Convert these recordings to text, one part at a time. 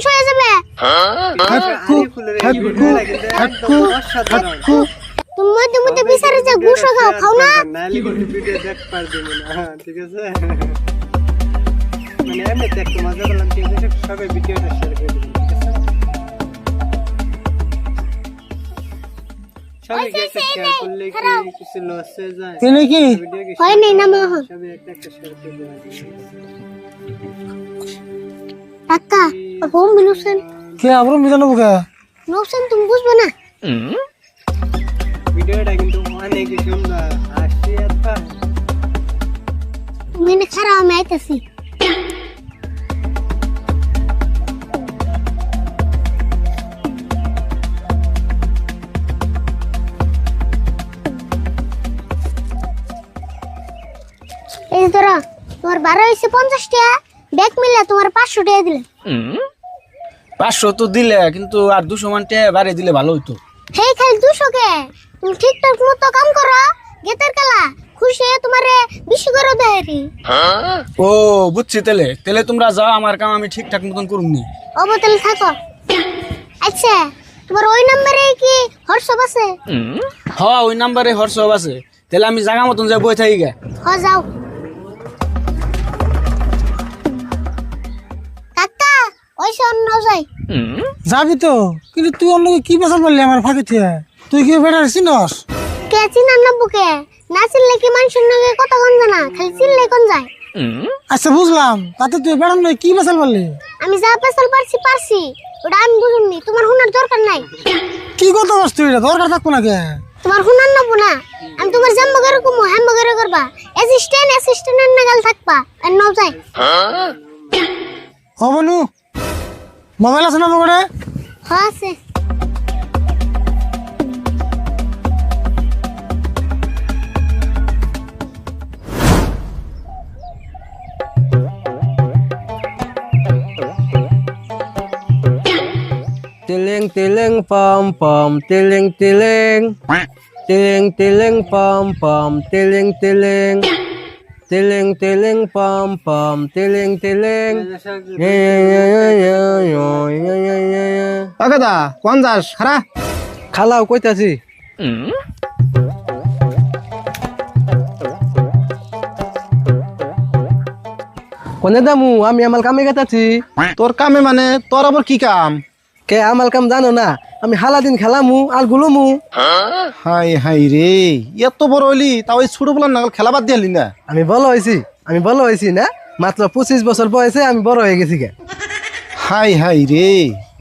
ধ্বংস হয়ে যাবে। তুমি তুমি তো বিচারে যে ঘুষ খাও খাও ঠিক আছে মানে আমি দেখ মজা করলাম কিন্তু সবাই আচ্ছা, ভিডিওটা শেয়ার হয় নাই না মোহন అక్క ఫోన్ పిలుస్తాను কে আবার মিলা নেব কে? লোকসান তুমি বুঝবে না? ভিডিওটা কিন্তু অনেক সুন্দর আসছি একটা তুমি না খারাপ আমি এই ধরো তোমার বারো হয়েছে পঞ্চাশ টাকা ব্যাগ মিলে তোমার পাঁচশো টাকা দিলে। পাঁচশো তো দিলে কিন্তু আর দুশো মান টাকা বাড়িয়ে দিলে ভালো হইতো। হেই খালি দুশো কে? তুমি ঠিকঠাক মতো কাম করো গেতের কালা খুশি হয়ে তোমারে বেশি করে দেয় ও বুঝছি তেলে তেলে তোমরা যাও আমার কাম আমি ঠিকঠাক মতন করুমনি। অবতল থাকো। আচ্ছা তোমার ওই নম্বরে কি হোয়াটসঅ্যাপ আছে? হ ওই নাম্বারে হোয়াটসঅ্যাপ আছে। তাহলে আমি জায়গা মতন যাই বই থাকি গে। হ যাও। অন্য যাই। যাবি তো কিন্তু তুই অন্য কি বেসাল বললি আমার ফাঁকে থেকে তুই কি বেটার চিনস? কে চিনা না বুকে? না চিনলে কি মানুষের নাকি কত কোন জানা খালি চিনলে কোন যায়। আচ্ছা বুঝলাম। তাতে তুই বেড়ান নয় কি বেসাল বললি আমি যা পেছাল পারছি পারছি। ওটা আমি বুঝুননি তোমার হুনার দরকার নাই। কি কথা বস তুই? এটা দরকার থাকব না কে তোমার হুনার নেব না। আমি তোমার জাম্বো করে কুমু হ্যাম্বো করে করবা। অ্যাসিস্ট্যান্ট অ্যাসিস্ট্যান্টের নাগাল থাকবা। আর নাও যাই। হ বনু। মোবাইল আছে না পকেটে আছে Tiling tiling pom pom tiling tiling tiling tiling pom pom tiling tiling Tiling tiling pam pam tiling tiling কাকা কোন যাস? খারা খালাও কইতাছি। কোনে দামু? আমি আমার কামে গেতাছি। তোর কামে মানে তোর আবার কি কাম? কে আমার কাম জানো না? আমি হালা দিন খেলামু আর গুলুমু। হাই হাই রে এত বড় হইলি তাও ওই ছোট বলার নাগাল খেলা বাদ দিয়ালি না? আমি বড় হয়েছি আমি বলো হয়েছি না? মাত্র পঁচিশ বছর বয়সে আমি বড় হয়ে গেছি গে। হাই হাই রে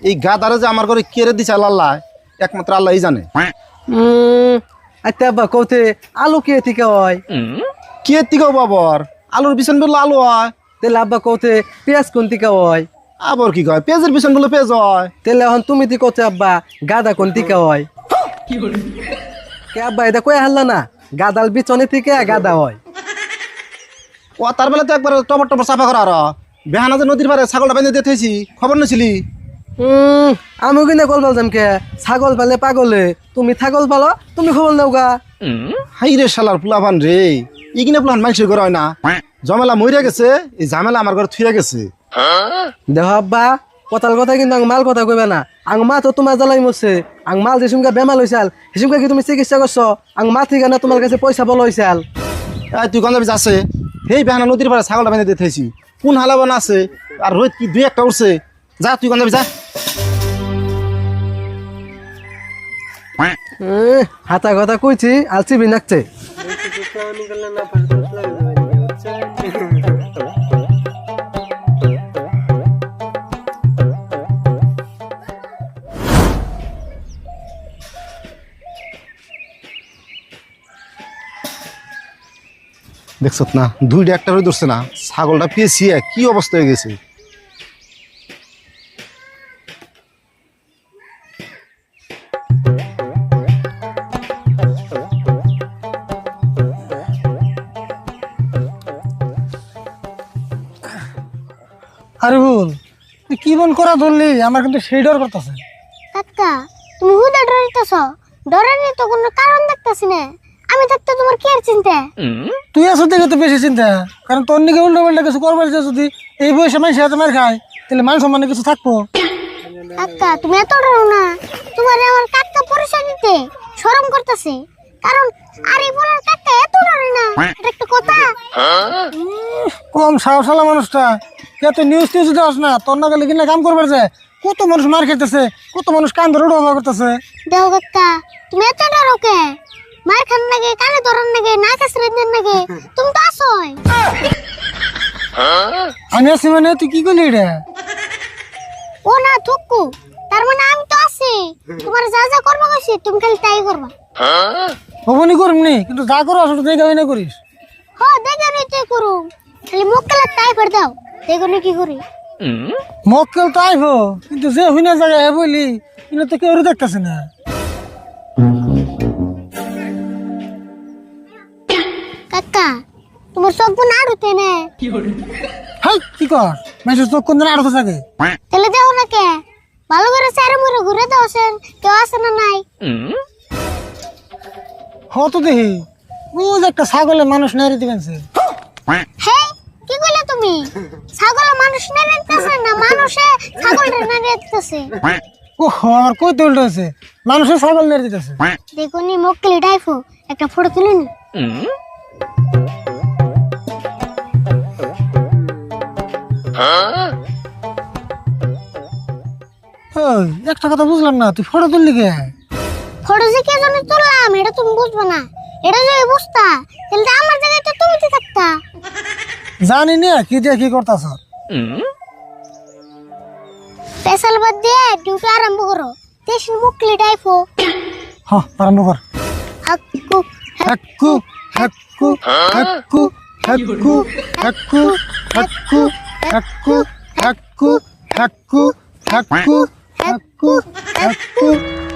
এই গাদারে যে আমার ঘরে কেড়ে দিছে আল্লাহ একমাত্র আল্লাহই জানে। উম, আচ্ছা আব্বা কৌতে আলু কে থেকে হয়? কে তিকে বাবর? আলুর পিছন বলল আলু হয়। তেলে আব্বা কৌতে পেঁয়াজ কোন থেকে হয়? আবার কি কয়? পেঁয়াজের পিছন বলল পেজ হয়। তেলে এখন তুমি তি কৌতে আব্বা গাদা কোন থেকে হয়? কে আব্বা এটা কয়ে হারলা না? গাদাল বিচনে থেকে গাদা হয়। ও তার বেলা তো একবার টপর টপর সাফা করা আর। বেহানা যে নদীর পারে ছাগলটা বেঁধে দিয়ে থেছি খবর নিছিলি উম, আমি কিনা কল পালতাম কে? ছাগল পালে পাগলে। তুমি ছাগল পালো তুমি খবর নাও গা। হাই রে শালার পুলাভান রে ইগিনে পুলান মানুষের ঘর হয় না। জমেলা মরিয়া গেছে এই ঝামেলা আমার ঘরে থুয়ে গেছে। দেহ আব্বা কথার কথা কিন্তু আং মাল কথা কইবে না। আং মা তো তোমার জ্বালাই মরছে। আং মাল যেসুমকা বেমাল হইছাল সেসুমকা কি তুমি চিকিৎসা করছ? আং মা থেকে না তোমার কাছে পয়সা বল হইছাল? তুই গঞ্জাবি যাচ্ছে সেই বেহানা নদীর পারে ছাগলটা বেঁধে দিয়ে থেছি কোন হালাবান আছে? আর রোহিত কি দুই একটা উঠছে যা তুই গঞ্জাবি যা। উম, হাতা কথা কইছি আলসি বিনাকছে দেখছ না দুইটা একটা করে ধরছে না ছাগলটা পেয়েছিয়ে কি অবস্থা হয়ে গেছে? আরে ভুল তুই কি মন করা ধরলি? আমার কিন্তু সেই ডর করতেছে। কাকা তুমি হুদা ডরিতেছ ডরানি তো কোনো কারণ দেখতেছি না। আমি থাকতে তোমার কি আর চিন্তা তুই দেখে তো বেশি চিন্তা। কারণ তোর নিকে উল্টো পাল্টা কিছু করবার যদি এই বয়সে মানুষ এত মার খায় তাহলে মান সম্মানে কিছু থাকব। কাকা তুমি এত ডরো না। তোমার আমার কাকা পরিচয় দিতে শরম করতেছে। কারণ আর এই বলার কাকা এত ডরে না। এটা একটা কথা। কম সাহসালা মানুষটা। কে তো নিউজ টিউজ দেওয়াস না তোর না গেলে কিনা কাম করবার যায় কত মানুষ মার খেতেছে? কত মানুষ কান ধরে উড়া করতেছে? দেও কাকা তুমি এত ডরো কে? মার খান নাগে কানে ধরার নাগে না কাছরে দেন নাগে তুমি তো আসোই আমি আছি মানে তুই কি করলি রে? ও না থুকু তার মানে আমি তো আছি। তোমার যা যা করবা কইছি তুমি খালি তাই করবা। হবনি করবনি কিন্তু যা করো আসলে দেখে না করিস? হ দেখে নই তুই করু? খালি মুখ কালা তাই করে দাও দেখো নি কি করি। মক্কেল তো আইব কিন্তু যে হুইনা জায়গায় বলি কিন্তু তো কেউ দেখতেছে না। হাই কি কর? মেসেজ তো কোন দিন আড়তে থাকে তাহলে দেখো না কে? ভালো করে চারে মুড়ে ঘুরে কেউ আছে না নাই? রোজ একটা ছাগলে মানুষ নারী দিবেন সে হে কি কইলে তুমি? ছাগল মানুষ না মানুষে ছাগল না দেখতেছে ও আমার কই তো উল্টো আছে মানুষের ছাগল নারী দিতেছে ডাইফো একটা ফটো তুলে একটা কথা বুঝলাম না তুই ফটো তুললি কে? ফটো যে কে জন্য তুললাম এটা তুমি বুঝবে না। এটা যদি বুঝতা তাহলে আমার জায়গায় তো তুমি থাকতা। জানি না কি দিয়ে কি করতেছ? পেশাল বাদ দিয়ে ডিউটি আরম্ভ করো। দেশের মুকলি ডাইফো হ আরম্ভ কর। হাক্কু হাক্কু হাক্কু হাক্কু হাক্কু হাক্কু হাক্কু। Haku, Haku, Haku, Haku, Haku, Haku,